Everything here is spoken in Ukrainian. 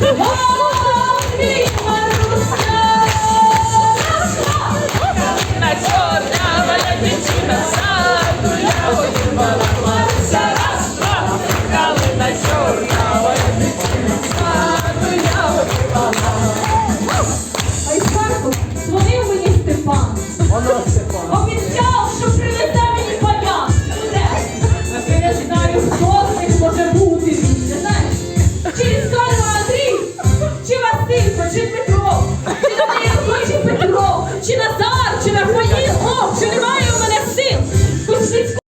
На чорна вона дівчина. 어, 어, 주님